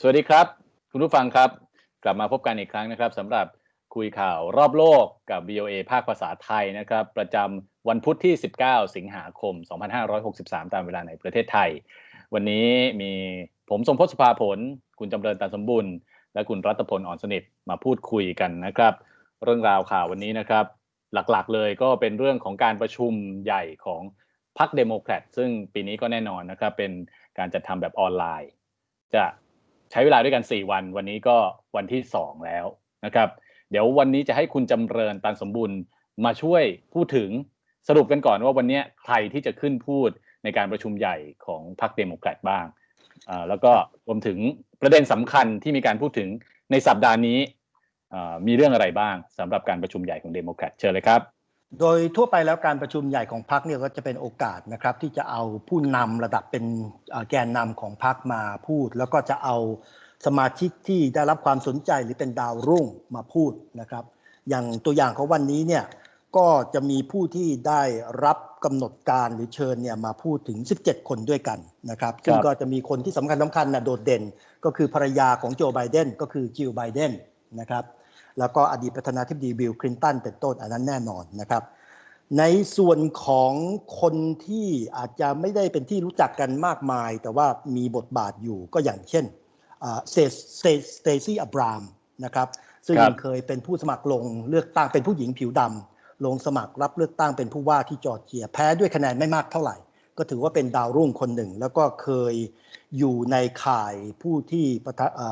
สวัสดีครับ คุณผู้ฟังครับ กลับมาพบกันอีกครั้งนะครับสำหรับคุยข่าวรอบโลกกับ VOA ภาคภาษาไทยนะครับ ประจำวันพุธที่ 19 สิงหาคม 2563 ตามเวลาในประเทศไทย วันนี้มีผมสมพศสุภาผล คุณจำเริญตาสมบุญและคุณรัตพลอ่อนสนิทมาพูดคุยกันนะครับ เรื่องราวข่าววันนี้นะครับ หลักๆเลยก็เป็นเรื่องของการประชุมใหญ่ของพรรคเดโมแครตซึ่งปีนี้ก็แน่นอนนะครับ เป็นการจัดทำแบบออนไลน์ จะ ใช้เวลาด้วยกัน 4 วัน วันนี้ก็วันที่ 2 แล้วนะครับ เดี๋ยววันนี้จะให้คุณจำเริญตันสมบูรณ์มาช่วยพูดถึงสรุปกันก่อนว่าวันนี้ใครที่จะขึ้นพูดในการประชุมใหญ่ของพรรคเดโมแครตบ้างอ่าแล้วก็รวมถึงประเด็นสำคัญที่มีการพูดถึงในสัปดาห์นี้มีเรื่องอะไรบ้างสำหรับการประชุมใหญ่ของเดโมแครตเชิญเลยครับ โดยทั่วไปแล้วการประชุมใหญ่ของพรรคเนี่ยก็จะเป็นโอกาสนะครับที่จะเอาผู้นำระดับเป็นแกนนำของพรรคมาพูด แล้วก็จะเอาสมาชิกที่ได้รับความสนใจหรือเป็นดาวรุ่งมาพูดนะครับ อย่างตัวอย่างของวันนี้เนี่ยก็จะมีผู้ที่ได้รับกำหนดการหรือเชิญเนี่ยมาพูดถึง 17 คนด้วยกันนะครับซึ่งก็จะมีคนที่สำคัญสำคัญนะโดดเด่น ก็คือภรรยาของโจไบเดนก็คือจิลไบเดนนะครับ แล้วก็อดีตประธานาธิบดีบิลคลินตันเป็นต้นอันนั้นแน่นอนนะครับ ในส่วนของคนที่อาจจะไม่ได้เป็นที่รู้จักกันมากมาย แต่ว่ามีบทบาทอยู่ก็อย่างเช่นเสเตซี่อับรามนะครับซึ่งเคยเป็นผู้สมัครลงเลือกตั้งเป็นผู้หญิงผิวดำลงสมัครรับเลือกตั้งเป็นผู้ว่าที่จอร์เจียแพ้ด้วยคะแนนไม่มากเท่าไหร่ ก็ถือว่าเป็นดาวรุ่งคนหนึ่ง แล้วก็เคยอยู่ในข่ายผู้ที่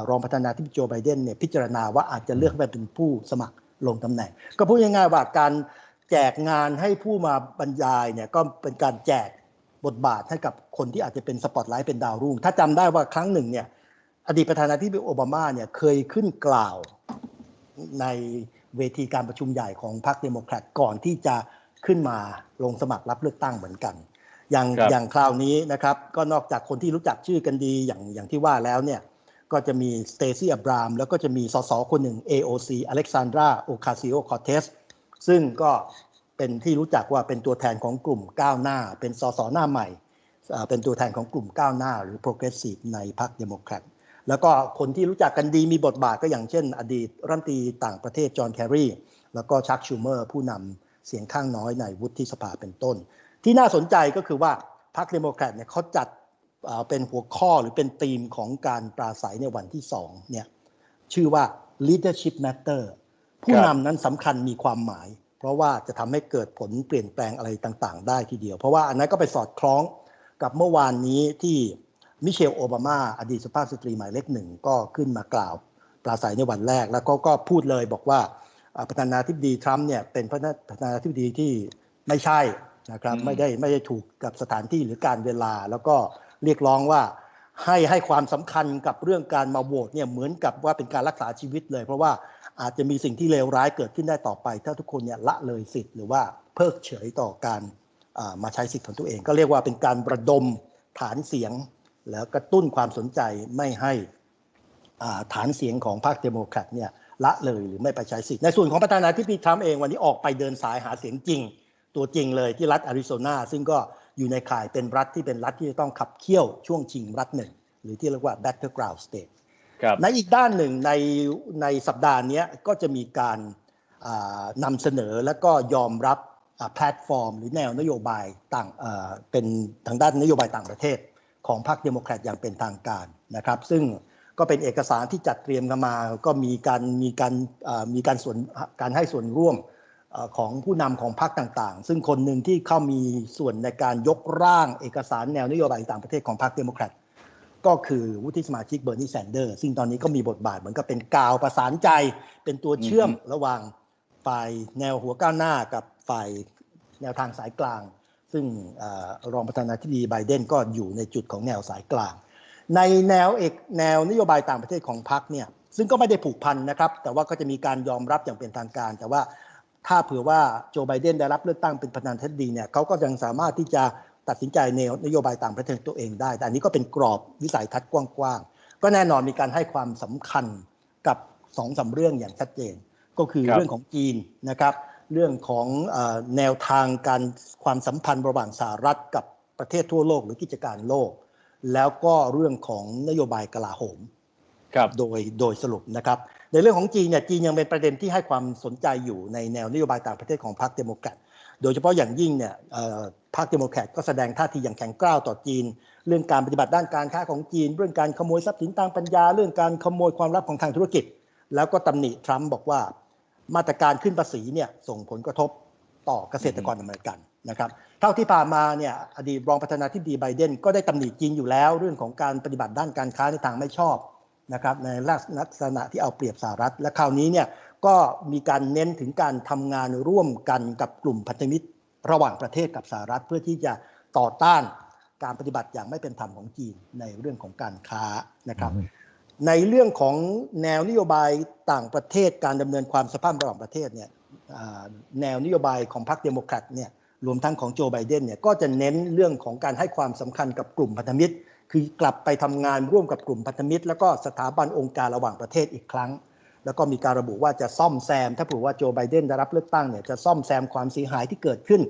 รองประธานาธิบดีโจไบเดนเนี่ยพิจารณาว่าอาจจะเลือกไปเป็นผู้สมัครลงตำแหน่ง ก็พูดง่ายๆว่าการแจกงานให้ผู้มาบรรยายเนี่ยก็เป็นการแจกบทบาทให้กับคนที่อาจจะเป็นสปอตไลท์เป็นดาวรุ่ง ถ้าจำได้ว่าครั้งหนึ่งเนี่ยอดีตประธานาธิบดีโอบามาเนี่ยเคยขึ้นกล่าวในเวทีการประชุมใหญ่ของพรรคเดโมแครตก่อนที่จะขึ้นมาลงสมัครรับเลือกตั้งเหมือนกัน อย่างอย่างคราวนี้นะครับ ก็นอกจากคนที่รู้จักชื่อกันดีอย่างอย่างที่ว่าแล้วเนี่ย ก็จะมีสเตซี่อับราม แล้วก็จะมีสสคนหนึ่ง AOC อเล็กซานดราโอคาซิโอคอเทสซึ่งก็เป็นที่รู้จักว่าเป็นตัวแทนของกลุ่มก้าวหน้า เป็นสสหน้าใหม่ เป็นตัวแทนของกลุ่มก้าวหน้า หรือโปรเกรสซีฟในพรรคเดโมแครตแล้วก็คนที่รู้จักกันดีมีบทบาทก็อย่างเช่น อดีตรัฐมนตรีต่างประเทศจอห์นแครีแล้วก็ชักชูเมอร์ผู้นำเสียงข้างน้อยในวุฒิสภาเป็นต้น ที่น่าสนใจก็คือว่าพรรคเดโมแครตเนี่ยเขาจัดเป็นหัวข้อหรือเป็นธีมของการปราศัยในวันที่สองเนี่ยชื่อว่า leadership matter ผู้นำนั้นสำคัญมีความหมาย เพราะว่าจะทำให้เกิดผลเปลี่ยนแปลงอะไรต่างๆ ได้ทีเดียว เพราะว่าอันนั้นก็ไปสอดคล้องกับเมื่อวานนี้ที่มิเชลโอบามาอดีตสุภาพสตรีหมายเลขหนึ่งก็ขึ้นมากล่าวปราศัยในวันแรกแล้วก็ก็พูดเลยบอกว่าประธานาธิบดีทรัมป์เนี่ยเป็นประธานาธิบดีที่ไม่ใช่ นะครับไม่ได้ไม่ได้ถูกกับสถานที่หรือการเวลา แล้วก็เรียกร้องว่าให้ให้ความสำคัญกับเรื่องการมาโหวตเนี่ยเหมือนกับว่าเป็นการรักษาชีวิตเลย เพราะว่าอาจจะมีสิ่งที่เลวร้ายเกิดขึ้นได้ต่อไป ถ้าทุกคนเนี่ยละเลยสิทธิ์หรือว่าเพิกเฉยต่อการมาใช้สิทธิ์ของตัวเอง ก็เรียกว่าเป็นการประดมฐานเสียง แล้วกระตุ้นความสนใจไม่ให้ฐานเสียงของพรรคเดโมแครตเนี่ยละเลยหรือไม่ไปใช้สิทธิ์ในส่วนของประธานาธิบดีทรัมป์เองวันนี้ออกไปเดินสายหาเสียงจริง ตัวจริงเลยที่รัฐอาริโซนาซึ่งก็อยู่ในข่ายเป็นรัฐที่เป็นรัฐที่จะต้องขับเคี่ยวช่วงชิงรัฐหนึ่ง หรือที่เรียกว่า battleground state ในอีกด้านหนึ่งในในสัปดาห์นี้ก็จะมีการนำเสนอและก็ยอมรับแพลตฟอร์ม หรือแนวนโยบายต่างเป็นทางด้านนโยบายต่างประเทศ ของพรรคเดโมแครตอย่างเป็นทางการนะครับ ซึ่งก็เป็นเอกสารที่จัดเตรียมกันมา ก็มีการมีการมีการส่วนการให้ส่วนร่วม ของผู้นำของพรรคต่างๆ ซึ่งคนหนึ่งที่เข้ามีส่วนในการยกร่างเอกสารแนวนโยบายต่างประเทศของพรรคเดโมแครตก็คือวุฒิสมาชิกเบอร์นีแซนเดอร์ซึ่งตอนนี้ก็มีบทบาทเหมือนกับเป็นกาวประสานใจ เป็นตัวเชื่อมระหว่างฝ่ายแนวหัวก้าวหน้ากับฝ่ายแนวทางสายกลาง ซึ่งรองประธานาธิบดีไบเดนก็อยู่ในจุดของแนวสายกลาง ในแนวเอกแนวนโยบายต่างประเทศของพรรคเนี่ยซึ่งก็ไม่ได้ผูกพันนะครับ แต่ว่าก็จะมีการยอมรับอย่างเป็นทางการ แต่ว่า ถ้าเผื่อว่าโจไบเดนได้รับเลือกตั้งเป็นประธานาธิบดีเนี่ยเขาก็ยังสามารถที่จะตัดสินใจแนวนโยบายต่างประเทศตัวเองได้ แต่อันนี้ก็เป็นกรอบวิสัยทัศน์กว้างๆ ก็แน่นอนมีการให้ความสำคัญกับสองสาเรื่องอย่างชัดเจน ก็คือเรื่องของจีนนะครับ เรื่องของแนวทางการความสัมพันธ์ระหว่างสหรัฐกับประเทศทั่วโลกหรือกิจการโลก แล้วก็เรื่องของนโยบายกลาโหมครับโดยโดยสรุปนะครับ ในเรื่องของจีนเนี่ยจีนยังเป็นประเด็นที่ให้ความสนใจอยู่ในแนวนโยบายต่างประเทศของพรรคเดโมแครตโดยเฉพาะอย่างยิ่งเนี่ยพรรคเดโมแครตก็แสดงท่าทีอย่างแข็งกร้าวต่อจีน เรื่องการปฏิบัติด้านการค้าของจีน เรื่องการขโมยทรัพย์สินทางปัญญา เรื่องการขโมยความลับของทางธุรกิจ แล้วก็ตำหนิทรัมป์บอกว่า มาตรการขึ้นภาษีเนี่ยส่งผลกระทบต่อเกษตรกรอเมริกันนะครับเท่าที่ผ่านมาเนี่ยอดีตรองประธานาธิบดีไบเดนก็ได้ตำหนิจีนอยู่แล้ว เรื่องของการปฏิบัติด้านการค้าในทางไม่ชอบ นะครับในลักษณะที่เอาเปรียบสหรัฐ และคราวนี้เนี่ยก็มีการเน้นถึงการทำงานร่วมกันกับกลุ่มพันธมิตรระหว่างประเทศกับสหรัฐ เพื่อที่จะต่อต้านการปฏิบัติอย่างไม่เป็นธรรมของจีนในเรื่องของการค้านะครับ ในเรื่องของแนวนโยบายต่างประเทศการดำเนินความสภาพระหว่างประเทศเนี่ยอ่าแนวนโยบายของพรรคเดโมแครตเนี่ยรวมทั้งของโจไบเดนเนี่ยก็จะเน้นเรื่องของการให้ความสำคัญกับกลุ่มพันธมิตร คือกลับไปทำงานร่วมกับกลุ่มพันธมิตร แล้วก็สถาบันองค์การระหว่างประเทศอีกครั้ง แล้วก็มีการระบุว่าจะซ่อมแซม ถ้าเผื่อว่าโจไบเดนได้รับเลือกตั้งเนี่ยจะซ่อมแซมความเสียหายที่เกิดขึ้น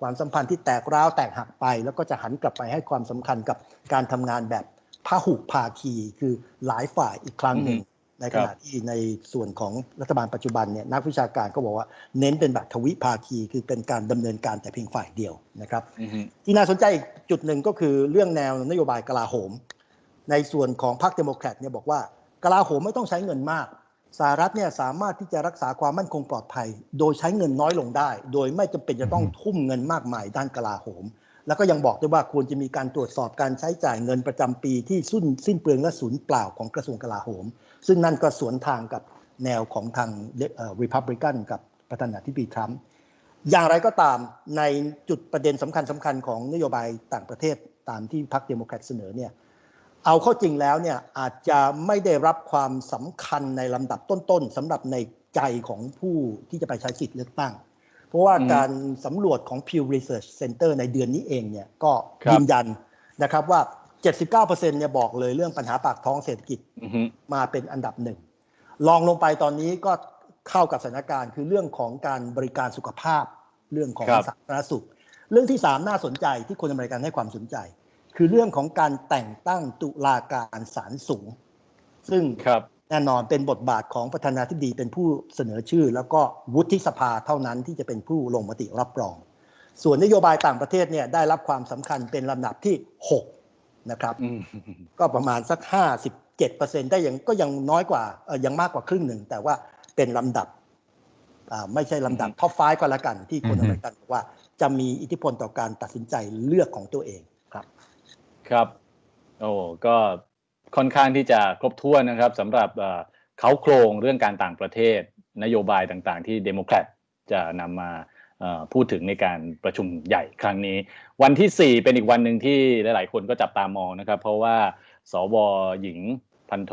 ความสัมพันธ์ที่แตกร้าวแตกหักไป แล้วก็จะหันกลับไปให้ความสำคัญกับการทำงานแบบพหุภาคี คือหลายฝ่ายอีกครั้งหนึ่ง ในขณะที่ในส่วนของรัฐบาลปัจจุบันเนี่ยนักวิชาการก็บอกว่าเน้นเป็นแบบทวิภาคีคือเป็นการดำเนินการแต่เพียงฝ่ายเดียวนะครับอือฮึที่น่าสนใจอีกจุดหนึ่งก็คือเรื่องแนวนโยบายกลาโหม ในส่วนของพรรคเดโมแครตเนี่ยบอกว่ากลาโหมไม่ต้องใช้เงินมากสหรัฐเนี่ยสามารถที่จะรักษาความมั่นคงปลอดภัย โดยใช้เงินน้อยลงได้ โดยไม่จำเป็นจะต้องทุ่มเงินมากมายด้านกลาโหม แล้วก็ยังบอกด้วยว่าควรจะมีการตรวจสอบการใช้จ่ายเงินประจำปีที่สิ้นสิ้นเปลืองและสูญเปล่าของกระทรวงกลาโหม ซึ่งนั่นก็สวนทางกับแนวของทางริพับลิกันกับประธานาธิบดีทรัมป์อย่างไรก็ตามในจุดประเด็นสำคัญสำคัญของนโยบายต่างประเทศตามที่พรรคเดโมแครตเสนอเนี่ยเอาเข้าจริงแล้วเนี่ยอาจจะไม่ได้รับความสำคัญในลำดับต้นๆสำหรับในใจของผู้ที่จะไปใช้สิทธิ์เลือกตั้ง เพราะว่าอืมการสำรวจของ Pew Research Center ในเดือนนี้เองเนี่ยก็ครับยืนยันนะครับว่า 79%เนี่ยบอกเลยเรื่องปัญหาปากท้องเศรษฐกิจอือฮึมาเป็นอันดับหนึ่งลองลงไปตอนนี้ก็เข้ากับสถานการณ์คือเรื่องของการบริการสุขภาพเรื่องของครับสาธารณสุข เรื่องที่สามน่าสนใจที่คนอเมริกันให้ความสนใจ คือเรื่องของการแต่งตั้งตุลาการศาลสูง ซึ่งครับ แน่นอนเป็นบทบาทของประธานาธิบดีเป็นผู้เสนอชื่อ แล้วก็วุฒิสภาเท่านั้นที่จะเป็นผู้ลงมติรับรอง ส่วนนโยบายต่างประเทศเนี่ยได้รับความสำคัญเป็นลำดับที่ 6 นะครับอืมก็ประมาณสัก 57%ได้ยังก็ยังน้อยกว่าเอ่อยังมากกว่าครึ่งหนึ่ง แต่ว่าเป็นลำดับอ่าไม่ใช่ลำดับอืมท็อปไฟก็แล้วกันที่คนอือมเมริกันบอกว่าจะมีอิทธิพลต่อการตัดสินใจเลือกของตัวเองครับ ครับโอ้ก็ ค่อนข้างที่จะครบถ้วนนะครับสำหรับเขาโครงเรื่องการต่างประเทศ นโยบายต่างๆ ที่เดโมแครตจะนำมาพูดถึงในการประชุมใหญ่ครั้งนี้ วันที่ 4 เป็นอีกวันหนึ่งที่หลาย ๆ คนก็จับตามองนะครับ เพราะว่าสวหญิงพันโท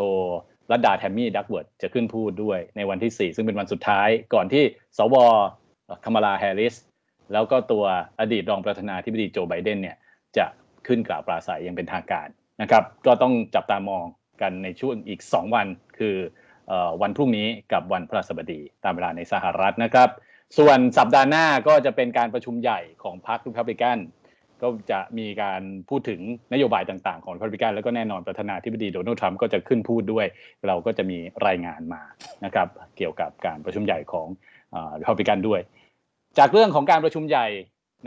รัดดาแทมมี่ดักเวิร์ดจะขึ้นพูดด้วยในวันที่ 4 ซึ่งเป็นวันสุดท้ายก่อนที่สวคามาลาแฮร์ริส แล้วก็ตัวอดีตรองประธานาธิบดีโจไบเดนเนี่ยจะขึ้นกล่าวปราศัยย่างเป็นทางการ นะครับ ก็ต้องจับตามองกันในช่วงอีก 2 วันคือวันพรุ่งนี้กับวันพฤหัสบดีตามเวลาในสหรัฐนะครับ ส่วนสัปดาห์หน้าก็จะเป็นการประชุมใหญ่ของพรรครีพับลิกันก็จะมีการพูดถึงนโยบายต่างๆ ของรีพับลิกันแล้วก็แน่นอนประธานาธิบดีโดนัลด์ทรัมป์ก็จะขึ้นพูดด้วย เราก็จะมีรายงานมานะครับเกี่ยวกับการประชุมใหญ่ของรีพับลิกันด้วย จากเรื่องของการประชุมใหญ่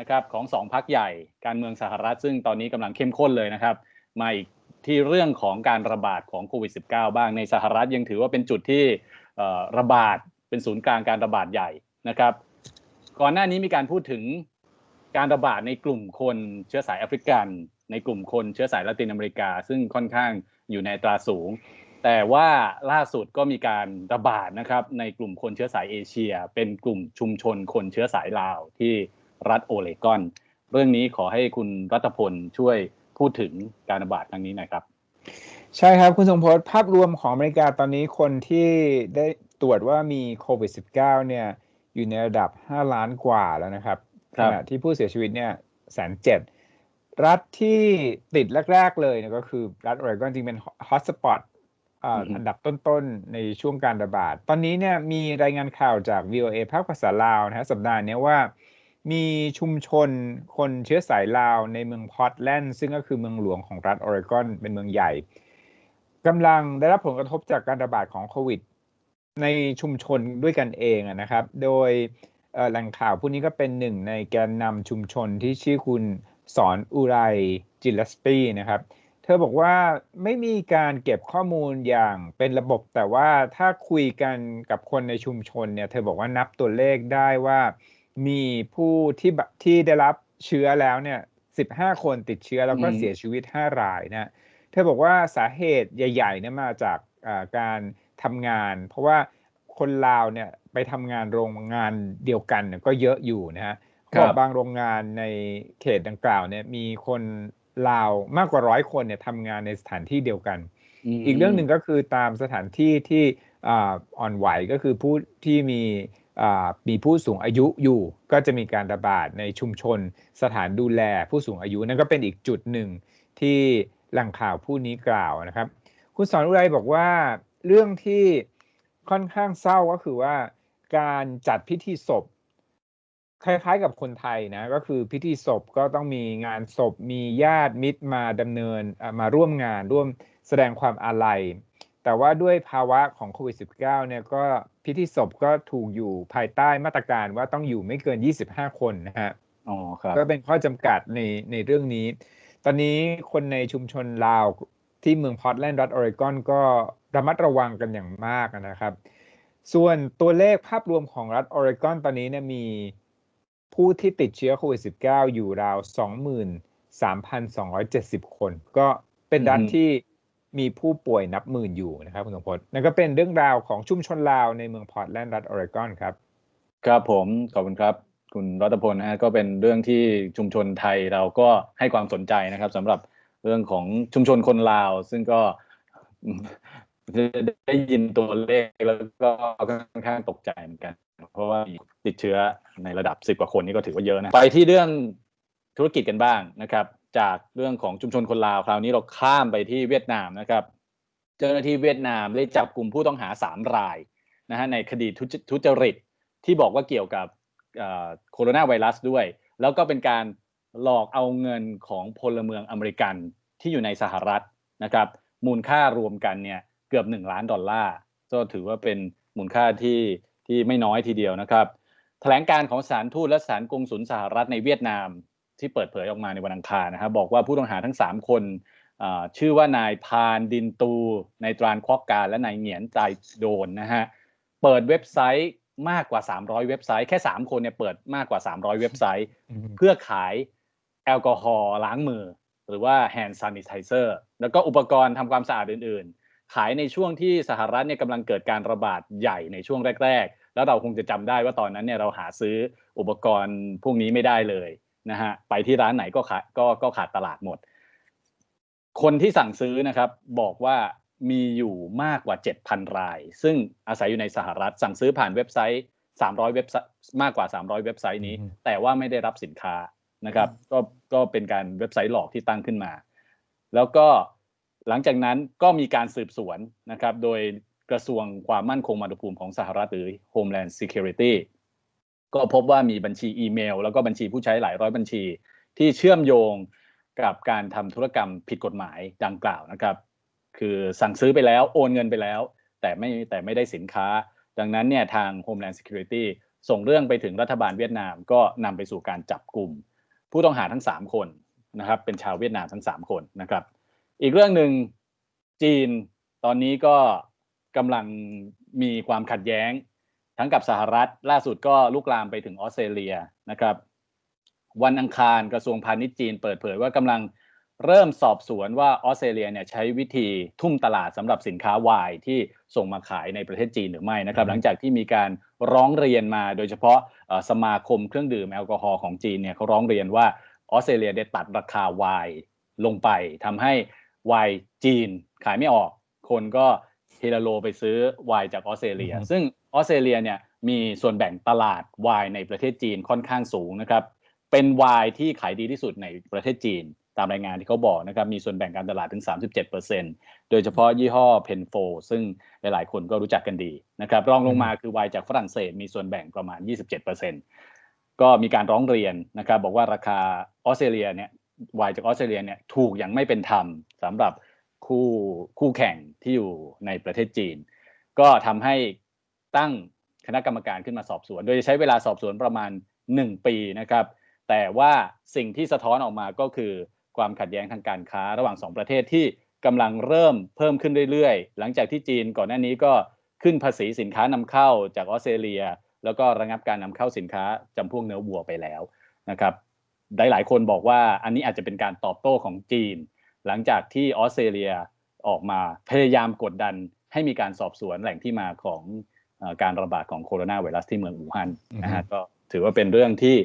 นะครับของสองพักใหญ่การเมืองสหรัฐซึ่งตอนนี้กำลังเข้มข้นเลยนะครับ มาอีกที่เรื่องของการระบาดของโควิด -19 บ้างในสหรัฐยังถือว่าเป็นจุดที่ระบาดเป็นศูนย์กลางการระบาดใหญ่นะครับ ก่อนหน้านี้มีการพูดถึงการระบาดในกลุ่มคนเชื้อสายแอฟริกัน ในกลุ่มคนเชื้อสายละตินอเมริกา ซึ่งค่อนข้างอยู่ในตราสูง แต่ว่าล่าสุดก็มีการระบาดนะครับในกลุ่มคนเชื้อสายเอเชีย เป็นกลุ่มชุมชนคนเชื้อสายลาวที่รัฐโอเลกอน เรื่องนี้ขอให้คุณรัตพลช่วย พูดถึงการระบาดครั้งนี้หน่อยครับ ใช่ครับคุณทรงพจน์ภาพรวมของอเมริกาตอนนี้คนที่ได้ตรวจว่ามีโควิด -19 เนี่ยอยู่ในระดับ 5 ล้านกว่าแล้วนะครับคขรับณะที่ผู้เสียชีวิตเนี่ยแสนเจ็ดรัฐที่ติดแรก ๆ เลยเนี่ยก็คือรัฐโอเรกอนจริงเป็นฮอตสปอตอันดับต้น ๆ ในช่วงการระบาด ตอนนี้เนี่ยมีรายงานข่าวจาก VOA ภาคภาษาลาวนะฮะสัปดาห์เนี้ยว่า มีชุมชนคนเชื้อสายลาวในเมืองพอร์ตแลนด์ซึ่งก็คือเมืองหลวงของรัฐออเรกอนเป็นเมืองใหญ่กกำลังได้รับผลกระทบจากการระบาดของโควิด ในชุมชนด้วยกันเองนะครับ โดยแหล่งข่าวผู้นี้ก็เป็นหนึ่งในแกนนำชุมชนที่ชื่อคุณสอนอุไรจิลสปีนะครับ เธอบอกว่าไม่มีการเก็บข้อมูลอย่างเป็นระบบ แต่ว่าถ้าคุยกันกับคนในชุมชนเนี่ย เธอบอกว่านับตัวเลขได้ว่า มีผู้ที่ที่ได้รับเชื้อแล้วเนี่ย15คนติดเชื้อแล้วก็เสียชีวิต5รายนะเธอบอกว่าสาเหตุใหญ่ๆเนี่ยมาจากการทำงาน เพราะว่าคนลาวเนี่ยไปทำงานโรงงานเดียวกันก็เยอะอยู่นะฮะเขาบอกบางโรงงานในเขตดังกล่าวเนี่ยมีคนลาวมากกว่าร้อยคนเนี่ยทำงานในสถานที่เดียวกัน อีกเรื่องหนึ่งก็คือตามสถานที่ที่อ่อนไหวก็คือผู้ที่มี มีผู้สูงอายุอยู่ ก็จะมีการระบาดในชุมชน สถานดูแลผู้สูงอายุนั่นก็เป็นอีกจุดหนึ่งที่แหล่งข่าวผู้นี้กล่าวนะครับ คุณสอนอุไรบอกว่าเรื่องที่ค่อนข้างเศร้าก็คือว่าการจัดพิธีศพ คล้ายๆกับคนไทยนะก็คือพิธีศพก็ต้องมีงานศพมีญาติมิตรมาดำเนินมาร่วมงานร่วมแสดงความอาลัย แต่ว่าด้วยภาวะของโควิด -19 เนี่ยก็พิธีศพก็ถูกอยู่ภายใต้มาตรการว่าต้องอยู่ไม่เกิน 25 คนนะฮะอ๋อครับก็เป็นข้อจำกัดในในเรื่องนี้ ตอนนี้คนในชุมชนลาวที่เมืองพอร์ตแลนด์รัฐออริกอนก็ระมัดระวังกันอย่างมากนะครับ ส่วนตัวเลขภาพรวมของรัฐออริกอนตอนนี้เนี่ยมีผู้ที่ติดเชื้อโควิด -19 อยู่ราว 23,270 คน ก็เป็นรัฐที่ มีผู้ป่วยนับหมื่นอยู่นะครับคุณสมพศนั่นก็เป็นเรื่องราวของชุมชนลาวในเมืองพอร์ตแลนด์รัฐออริกอนครับ ครับผม ขอบคุณครับ คุณรัตพลนะฮะก็เป็นเรื่องที่ชุมชนไทยเราก็ให้ความสนใจนะครับสำหรับเรื่องของชุมชนคนลาว ซึ่งก็ได้ยินตัวเลขแล้วก็ค่อนข้างตกใจเหมือนกัน เพราะว่าติดเชื้อในระดับสิบกว่าคนนี่ก็ถือว่าเยอะนะ ไปที่เรื่องธุรกิจกันบ้างนะครับ จากเรื่องของชุมชนคนลาวคราวนี้เราข้ามไปที่เวียดนามนะครับ เจ้าหน้าที่เวียดนามได้จับกลุ่มผู้ต้องหาสามรายนะฮะในคดีทุจริตที่บอกว่าเกี่ยวกับโคโรนาไวรัสด้วย แล้วก็เป็นการหลอกเอาเงินของพลเมืองอเมริกันที่อยู่ในสหรัฐนะครับ มูลค่ารวมกันเนี่ยเกือบหนึ่งล้านดอลลาร์ก็ถือว่าเป็นมูลค่าที่ที่ไม่น้อยทีเดียวนะครับ แถลงการของสารทูตและสารกงสุลสหรัฐในเวียดนาม ที่เปิดเผยออกมาในวันอังคารนะครับบอกว่าผู้ต้องหาทั้ง 3 คนชื่อว่านายพานดินตูนายตรานคอกการและนายเหงียนใจโดนนะฮะเปิดเว็บไซต์มากกว่า 300 เว็บไซต์แค่ 3 คนเนี่ยเปิดมากกว่า 300 เว็บไซต์ เพื่อขายแอลกอฮอล์ล้างมือ หรือว่าแฮนด์ซานิไทเซอร์แล้วก็อุปกรณ์ทำความสะอาดอื่น ๆ ขายในช่วงที่สหรัฐเนี่ยกำลังเกิดการระบาดใหญ่ในช่วงแรก ๆ แล้วเราคงจะจำได้ว่าตอนนั้นเนี่ยเราหาซื้ออุปกรณ์พวกนี้ไม่ได้เลย นะฮะไปที่ร้านไหนก็ขาดก็ก็ขาดตลาดหมด คนที่สั่งซื้อนะครับบอกว่ามีอยู่มากกว่า 7,000 ราย ซึ่งอาศัยอยู่ในสหรัฐสั่งซื้อผ่านเว็บไซต์ 300 เว็บมากกว่า 300 เว็บไซต์นี้ แต่ว่าไม่ได้รับสินค้านะครับก็ก็เป็นการเว็บไซต์หลอกที่ตั้งขึ้นมา แล้วก็หลังจากนั้นก็มีการสืบสวนนะครับ โดยกระทรวงความมั่นคงมาตุภูมิของสหรัฐหรือ Homeland Security ก็พบว่ามีบัญชีอีเมล แล้วก็บัญชีผู้ใช้หลายร้อยบัญชี ที่เชื่อมโยงกับการทำธุรกรรมผิดกฎหมายดังกล่าวนะครับ คือสั่งซื้อไปแล้วโอนเงินไปแล้ว แต่ไม่แต่ไม่ได้สินค้า ดังนั้นเนี่ยทาง Homeland Security ส่งเรื่องไปถึงรัฐบาลเวียดนามก็นำไปสู่การจับกลุ่ม ผู้ต้องหาทั้ง 3 คนนะครับเป็นชาวเวียดนามทั้ง 3 คนนะครับ อีกเรื่องหนึ่งจีนตอนนี้ก็กำลังมีความขัดแย้ง ทั้งกับสหรัฐล่าสุดก็ลุกลามไปถึงออสเตรเลียนะครับ วันอังคารกระทรวงพาณิชย์จีนเปิดเผยว่ากำลังเริ่มสอบสวนว่าออสเตรเลียเนี่ยใช้วิธีทุ่มตลาดสำหรับสินค้าวายที่ส่งมาขายในประเทศจีนหรือไม่นะครับ หลังจากที่มีการร้องเรียนมาโดยเฉพาะสมาคมเครื่องดื่มแอลกอฮอล์ของจีนเนี่ยเขาร้องเรียนว่าออสเตรเลียได้ตัดราคาวายลงไปทำให้วายจีนขายไม่ออก คนก็เฮลโลไปซื้อวายจากออสเตรเลีย ซึ่ง ออสเตรเลียเนี่ยมีส่วนแบ่งตลาดวายในประเทศจีนค่อนข้างสูงนะครับ เป็นวายที่ขายดีที่สุดในประเทศจีน ตามรายงานที่เขาบอกนะครับ มีส่วนแบ่งการตลาดถึง 37%โดยเฉพาะยี่ห้อเพนโฟซึ่งหลายๆ คนก็รู้จักกันดีนะครับ รองลงมาคือวายจากฝรั่งเศสมีส่วนแบ่งประมาณ 27%ก็มีการร้องเรียนนะครับบอกว่าราคาออสเตรเลียเนี่ยวายจากออสเตรเลียเนี่ยถูกอย่างไม่เป็นธรรมสำหรับคู่คู่แข่งที่อยู่ในประเทศจีน ก็ทำให้ ตั้งคณะกรรมการขึ้นมาสอบสวน โดยจะใช้เวลาสอบสวนประมาณ 1 ปีนะครับ แต่ว่าสิ่งที่สะท้อนออกมาก็คือความขัดแย้งทางการค้าระหว่าง 2 ประเทศที่กำลังเริ่มเพิ่มขึ้นเรื่อยๆ หลังจากที่จีนก่อนหน้านี้ก็ขึ้นภาษีสินค้านำเข้าจากออสเตรเลีย แล้วก็ระงับการนำเข้าสินค้าจำพวกเนื้อวัวไปแล้วนะครับได้หลายคนบอกว่าอันนี้อาจจะเป็นการตอบโต้ของจีน หลังจากที่ออสเตรเลียออกมาพยายามกดดันให้มีการสอบสวนแหล่งที่มาของ การระบาดของโคโรนาไวรัสที่เมืองอู่ฮั่นนะฮะก็ถือว่าเป็นเรื่องที่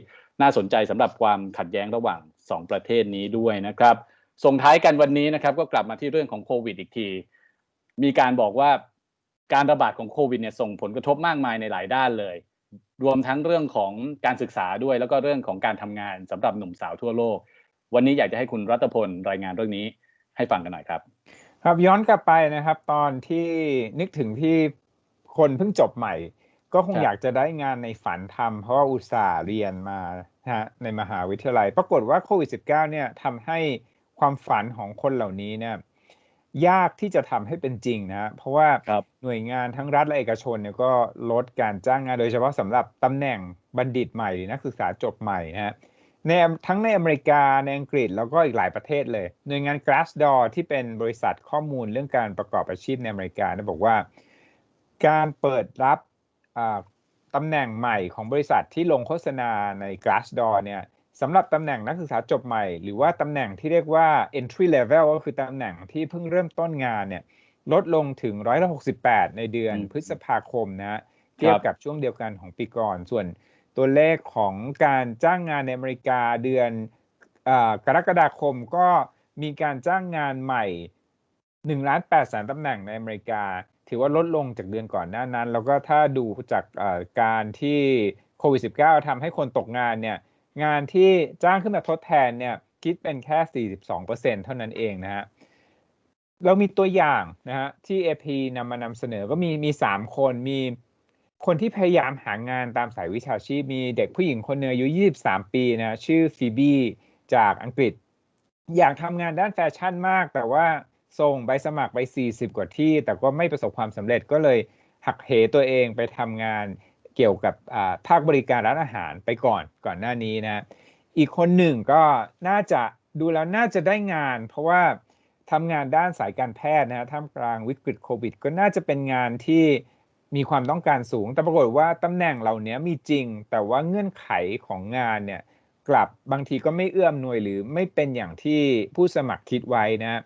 น่าสนใจสำหรับความขัดแย้งระหว่าง 2 ประเทศนี้ด้วยนะครับส่งท้ายกันวันนี้นะครับก็กลับมาที่เรื่องของโควิดอีกที มีการบอกว่าการระบาดของโควิดเนี่ยส่งผลกระทบมากมายในหลายด้านเลย รวมทั้งเรื่องของการศึกษาด้วย แล้วก็เรื่องของการทำงานสำหรับหนุ่มสาวทั่วโลก วันนี้อยากจะให้คุณรัตพลรายงานเรื่องนี้ให้ฟังกันหน่อยครับ ครับย้อนกลับไปนะครับ ตอนที่นึกถึงที่ คนเพิ่งจบใหม่ ก็คงอยากจะได้งานในฝันทำเพราะว่าอุตส่าห์เรียนมาฮะในมหาวิทยาลัย ปรากฏว่าโควิด -19 เนี่ยทำให้ความฝันของคนเหล่านี้เนี่ยยากที่จะทำให้เป็นจริงนะเพราะว่าหน่วยงานทั้งรัฐและเอกชนเนี่ยก็ลดการจ้างงานโดยเฉพาะสำหรับตำแหน่งบัณฑิตใหม่หรือนักศึกษาจบใหม่นะฮะในทั้งในอเมริกาในอังกฤษแล้วก็อีกหลายประเทศเลย หน่วยงาน Glassdoor ที่เป็นบริษัทข้อมูลเรื่องการประกอบอาชีพในอเมริกาเนี่ยบอกว่า การเปิดรับตำแหน่งใหม่ของบริษัทที่ลงโฆษณาใน Glassdoor เนี่ยสำหรับตำแหน่งนักศึกษาจบใหม่ หรือว่าตำแหน่งที่เรียกว่า entry level ก็คือตำแหน่งที่เพิ่งเริ่มต้นงานเนี่ยลดลงถึงร้อยละ68ในเดือนพฤษภาคมนะเทียบกับช่วงเดียวกันของปีก่อน ส่วนตัวเลขของการจ้างงานในอเมริกาเดือนกรกฎาคมก็มีการจ้างงานใหม่1ล้าน8แสนตำแหน่งในอเมริกา ถือว่าลดลงจากเดือนก่อนหน้านั้น แล้วก็ถ้าดูจากการที่โควิด -19 ทำให้คนตกงานเนี่ยงานที่จ้างขึ้นมาทดแทนเนี่ยคิดเป็นแค่ 42%เท่านั้นเองนะฮะเรามีตัวอย่างนะฮะที่ AP นำมานำเสนอก็มีมีสามคนมีคนที่พยายามหางานตามสายวิชาชีพ มีเด็กผู้หญิงคนหนึ่งอายุ 23 ปีนะชื่อฟีบีจากอังกฤษ อยากทำงานด้านแฟชั่นมาก แต่ว่า ส่งใบสมัครไป 40 กว่าที่ แต่ก็ไม่ประสบความสำเร็จก็เลยหักเหตัวเองไปทำงานเกี่ยวกับภาคบริการร้านอาหารไปก่อนก่อนหน้านี้นะ อีกคนหนึ่งก็น่าจะดูแล้วน่าจะได้งาน เพราะว่าทำงานด้านสายการแพทย์นะท่ามกลางวิกฤตโควิด ก็น่าจะเป็นงานที่มีความต้องการสูง แต่ปรากฏว่าตำแหน่งเหล่านี้มีจริง แต่ว่าเงื่อนไขของงานเนี่ยกลับบางทีก็ไม่เอื้อมหน่วยหรือไม่เป็นอย่างที่ผู้สมัครคิดไว้นะ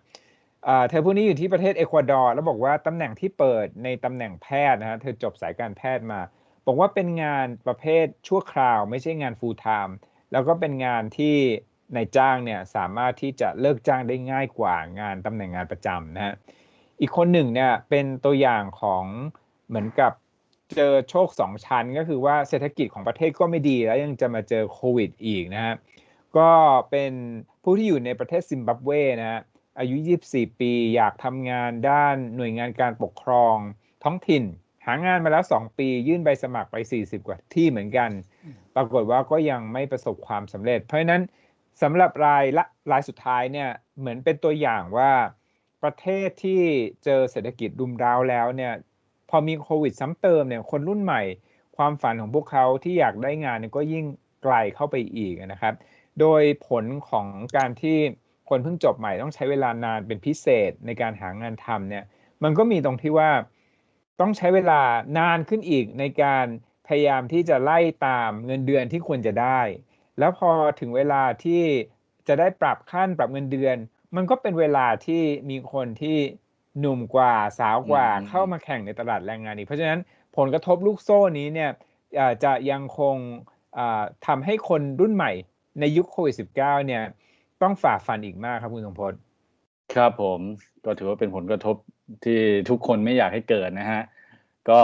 เธอผู้นี้อยู่ที่ประเทศเอกวาดอร์แล้วบอกว่าตำแหน่งที่เปิดในตำแหน่งแพทย์นะฮะเธอจบสายการแพทย์มา บอกว่าเป็นงานประเภทชั่วคราว ไม่ใช่งาน full time แล้วก็เป็นงานที่ในจ้างเนี่ยสามารถที่จะเลิกจ้างได้ง่ายกว่างานตำแหน่งงานประจำนะฮะอีกคนหนึ่งเนี่ยเป็นตัวอย่างของเหมือนกับเจอโชคสองชั้นก็คือว่าเศรษฐกิจของประเทศก็ไม่ดีแล้วยังจะมาเจอโควิดอีกนะฮะก็เป็นผู้ที่อยู่ในประเทศซิมบับเวนะฮะ อายุ 24 ปี อยากทำงานด้านหน่วยงานการปกครอง ท้องถิ่น หางานมาแล้ว 2 ปี ยื่นใบสมัครไป 40 กว่าที่เหมือนกัน ปรากฏว่าก็ยังไม่ประสบความสำเร็จ เพราะฉะนั้นสำหรับรายละรายสุดท้ายเนี่ยเหมือนเป็นตัวอย่างว่าประเทศที่เจอเศรษฐกิจรุมร้าวแล้วเนี่ยพอมีโควิดซ้ำเติมเนี่ยคนรุ่นใหม่ ความฝันของพวกเขาที่อยากได้งานเนี่ยก็ยิ่งไกลเข้าไปอีกนะครับ โดยผลของการที่ คนเพิ่งจบใหม่ต้องใช้เวลานานเป็นพิเศษในการหางานทำเนี่ย มันก็มีตรงที่ว่าต้องใช้เวลานานขึ้นอีกในการพยายามที่จะไล่ตามเงินเดือนที่ควรจะได้ แล้วพอถึงเวลาที่จะได้ปรับขั้นปรับเงินเดือน มันก็เป็นเวลาที่มีคนที่หนุ่มกว่าสาวกว่าเข้ามาแข่งในตลาดแรงงานอีก เพราะฉะนั้นผลกระทบลูกโซ่นี้เนี่ยจะยังคงทำให้คนรุ่นใหม่ในยุคโควิด -19 เนี่ย ต้องฝ่าฟันอีกมากครับคุณสมพลครับผมก็ถือว่าเป็นผลกระทบที่ทุกคนไม่อยากให้เกิดนะฮะ ก็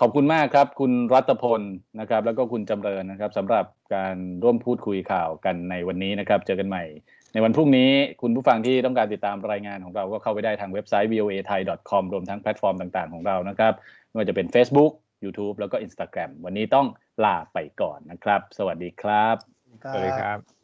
ขอบคุณมากครับ คุณรัตพลนะครับ แล้วก็คุณจำเริญนะครับสำหรับการร่วมพูดคุยข่าวกันในวันนี้นะครับ เจอกันใหม่ ในวันพรุ่งนี้คุณผู้ฟังที่ต้องการติดตามรายงานของเราก็เข้าไปได้ทางเว็บไซต์ voa thai com รวมทั้งแพลตฟอร์มต่างๆของเรานะครับไม่ว่าจะเป็น Facebook YouTube แล้วก็ Instagram วันนี้ต้องลาไปก่อนนะครับ สวัสดีครับ สวัสดีครับ